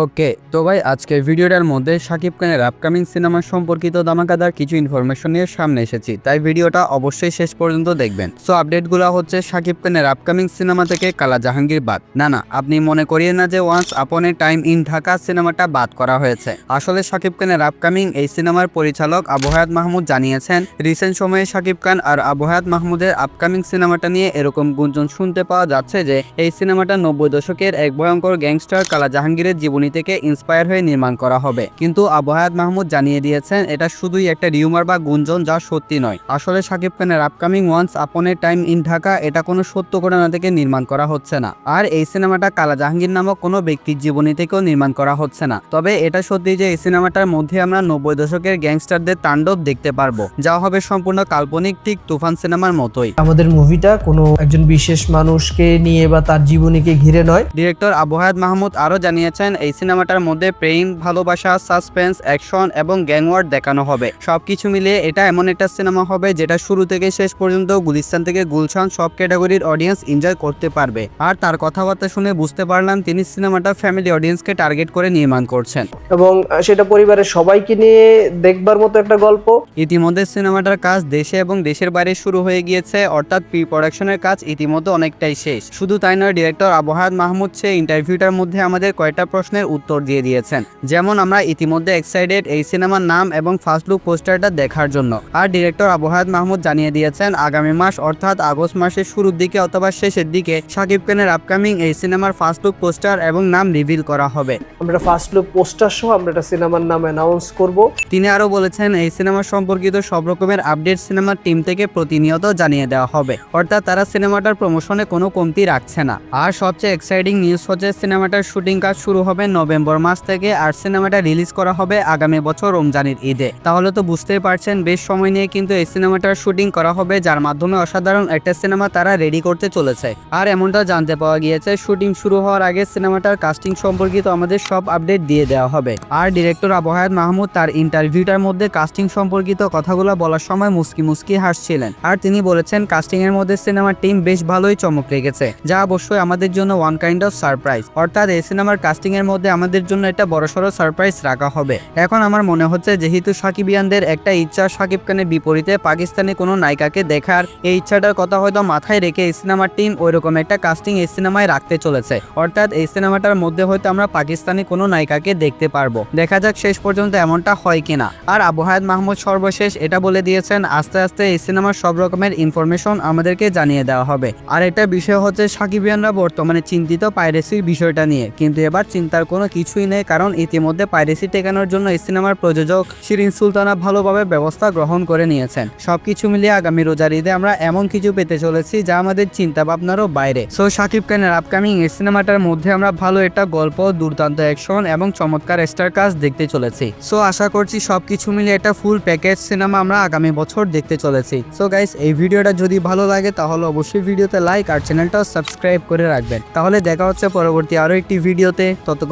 ওকে, তো ভাই, আজকের ভিডিওটার মধ্যে শাকিব খানের আপকামিং সিনেমা সম্পর্কিত দামাকাদার কিছু ইনফরমেশন নিয়ে সামনে এসেছি। তাই ভিডিওটা অবশ্যই শেষ পর্যন্ত দেখবেন। সো আপডেটগুলো হচ্ছে শাকিব খানের আপকামিং সিনেমা থেকে কালা জাহাঙ্গীর বাদ। না না, আপনি মনে করিয়ে না যে once upon time in Dhaka সিনেমাটা বাদ করা হয়েছে। আসলে শাকিব খানের আপকামিং এই সিনেমার পরিচালক আবহায়াত মাহমুদ জানিয়েছেন রিসেন্ট সময়ে শাকিব খান আর আবহায়াত মাহমুদের আপকামিং সিনেমাটা নিয়ে এরকম গুঞ্জন শুনতে পাওয়া যাচ্ছে যে, এই সিনেমাটা নব্বই দশকের এক ভয়ঙ্কর গ্যাংস্টার কালা জাহাঙ্গীরের জীবনী থেকে ইন্সপায়ার হয়ে নির্মাণ করা হবে। কিন্তু আবহায়াত মাহমুদ জানিয়ে দিয়েছেন এটা শুধুই একটা রিউমার বা গুঞ্জন যা সত্যি নয়। আসলে শাকিব খানের upcoming once upon A time in Dhaka এটা কোনো সত্য ঘটনা থেকে নির্মাণ করা হচ্ছে না। আর এই সিনেমাটা কালা জাহাঙ্গীর নামক কোনো ব্যক্তির জীবনী থেকেও নির্মাণ করা হচ্ছে না। তবে এটা সত্যি যে এই সিনেমাটার মধ্যে আমরা নব্বই দশকের গ্যাংস্টারদের তাণ্ডব দেখতে পারব যা হবে সম্পূর্ণ কাল্পনিক ঠিক তুফান সিনেমার মতোই। আমাদের মুভিটা কোনো একজন বিশেষ মানুষকে নিয়ে বা তার জীবনীকে ঘিরে নয়। ডিরেক্টর আবহায়াত মাহমুদ আরও জানিয়েছেন এই সিনেমাটার মধ্যে প্রেম ভালোবাসা সাসপেন্স অ্যাকশন এবং গ্যাংওয়ার্ড দেখানো হবে। সবকিছু মিলিয়ে এটা এমন একটা সিনেমা হবে যেটা শুরু থেকে শেষ পর্যন্ত গুলিস্তান থেকে গুলশান সব ক্যাটাগরির অডিয়েন্স এনজয় করতে পারবে। আর তার কথাবার্তা শুনে বুঝতে পারলাম তিনি সিনেমাটা ফ্যামিলি অডিয়েন্সকে টার্গেট করে নির্মাণ করছেন। এবং সেটা পরিবারের সবাইকে নিয়ে দেখবার মতো একটা গল্প। ইতিমধ্যে সিনেমাটার কাজ দেশে এবং দেশের বাইরে শুরু হয়ে গিয়েছে অর্থাৎ প্রি প্রোডাকশনের কাজ ইতিমধ্যে অনেকটাই শেষ। শুধু তাই নয় ডিরেক্টর আবহায়াত মাহমুদ সে ইন্টারভিউটার মধ্যে আমাদের কয়েকটা প্রশ্নের উত্তর দিয়ে দিয়েছেন। যেমন আমরা ইতিমধ্যে এক্সাইটেড এই সিনেমার নাম এবং ফার্স্ট লুক পোস্টারটা দেখার জন্য। আর ডিরেক্টর আবহায়াত মাহমুদ জানিয়ে দিয়েছেন আগামী মাস অর্থাৎ আগস্ট মাসের শুরুর দিকে অথবা শেষের দিকে শাকিব খানের আপকামিং এই সিনেমার ফার্স্ট লুক পোস্টার এবং নাম রিভিল করা হবে। আমরা ফার্স্ট লুক পোস্টার সহ আমরা একটা সিনেমার নাম অ্যানাউন্স করব। তিনি আরও বলেছেন এই সিনেমা সম্পর্কিত সব রকমের আপডেট সিনেমার টিম থেকে প্রতিনিয়ত জানিয়ে দেওয়া হবে। অর্থাৎ তারা সিনেমাটার প্রমোশনে কোনো কমতি রাখছে না। আর সবচেয়ে এক্সাইটিং নিউজ হচ্ছে সিনেমাটার শুটিং কাজ শুরু হবে নভেম্বর মাস থেকে আর সিনেমাটা রিলিজ করা হবে আগামী বছর রমজানের ঈদে। তাহলে তো বুঝতেই পারছেন, বেশ সময় নিয়ে কিন্তু এই সিনেমাটার শুটিং করা হবে, যার মাধ্যমে অসাধারণ একটা সিনেমা তারা রেডি করতে চলেছে। আর এমনটা জানতে পাওয়া গিয়েছে, শুটিং শুরু হওয়ার আগে সিনেমাটার কাস্টিং সম্পর্কিত আমাদের সব আপডেট দিয়ে দেওয়া হবে। আর ডিরেক্টর আবহায়াত মাহমুদ তার ইন্টারভিউটার মধ্যে কাস্টিং সম্পর্কিত কথাগুলো বলার সময় মুস্কি মুস্কি হাসছিলেন। আর তিনি বলেছেন কাস্টিং এর মধ্যে সিনেমার টিম বেশ ভালোই চমক রেখেছে, যা অবশ্যই আমাদের জন্য ওয়ান কাইন্ড অফ সারপ্রাইজ অর্থাৎ এই সিনেমার কাস্টিং এর মধ্যে আমাদের জন্য একটা বড়সড় সারপ্রাইজ রাখা হবে। এখন আমার মনে হচ্ছে যেহেতু সাকিবিয়ানদের একটা ইচ্ছা, সাকিব খানের বিপরীতে পাকিস্তানি কোনো নায়িকাকে দেখার এই ইচ্ছাটার কথা হয়তো মাথায় রেখে এই সিনেমার টিম ওইরকম একটা কাস্টিং এই সিনেমায় রাখতে চলেছে। অর্থাৎ এই সিনেমাটার মধ্যে হয়তো আমরা পাকিস্তানি কোনো নায়িকাকে দেখতে পারব। দেখা যাক শেষ পর্যন্ত এমনটা হয় কিনা। আর আবহায়াত মাহমুদ সর্বশেষ এটা বলে দিয়েছেন, আস্তে আস্তে এই সিনেমার সব রকমের ইনফরমেশন আমাদেরকে জানিয়ে দেওয়া হবে। আর একটা বিষয় হচ্ছে সাকিবিয়ানরা বর্তমানে চিন্তিত পাইরেসির বিষয়টা নিয়ে। কিন্তু এবার চিন্তার কোনো কিছুই নেই, কারণ ইতিমধ্যে পাইরেসি টেকানোর জন্য সিনেমার প্রযোজক শিরিন সুলতানা ভালোভাবে ব্যবস্থা গ্রহণ করে নিয়েছেন। সবকিছু মিলিয়ে আগামী রোজার ঈদে আমরা এমন কিছু পেতে চলেছি যা আমাদের চিন্তা ভাবনারও বাইরে। সো সাকিব খানের আপকামিং এই সিনেমাটার মধ্যে আমরা ভালো একটা গল্প, দুর্দান্ত অ্যাকশন এবং চমৎকার স্টার কাজ দেখতে চলেছি। সো আশা করছি সবকিছু মিলিয়ে একটা ফুল প্যাকেজ সিনেমা আমরা আগামী বছর দেখতে চলেছি। সো গাইস এই ভিডিওটা যদি ভালো লাগে, তাহলে অবশ্যই ভিডিওতে লাইক আর চ্যানেলটা সাবস্ক্রাইব করে রাখবেন। তাহলে দেখা হচ্ছে পরবর্তী আরও একটি ভিডিওতে, ততক্ষণ